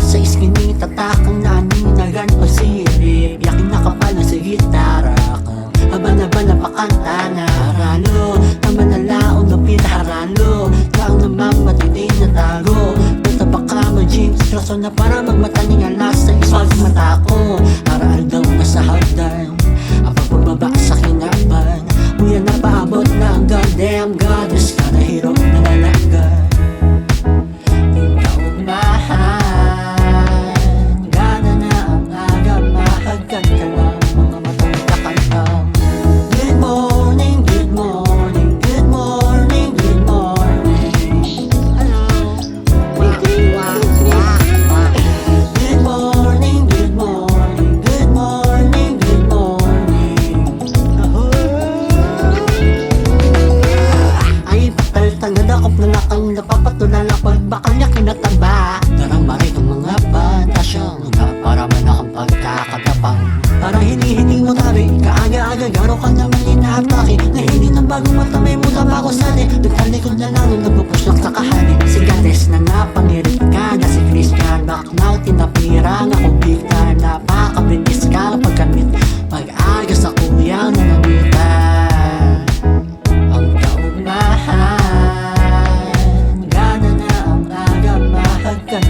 sa iskinita Takang naninagan o silip Yakin na kapal na sa gitara Haba-haba na pakanta na haralo Tama na laon na pinaharalo Taong namang matindi na tago Basta baka mo James Rason na para magmataning alas Sa iswag mata ko. Haral daw na sa hagdan Mahagkan ka ng mga matang kakantang bagong mata may muta pa ako sana Nagtalikod na lang nung nagpupuslak sa kahanin Si Gates na napangirit ka na si Christian Back now tinapirang ako big time Napakabinis ka pagkamit Pag-aga sa kuya na namita Ang kaugnahan. Gana na ang aga mahagkan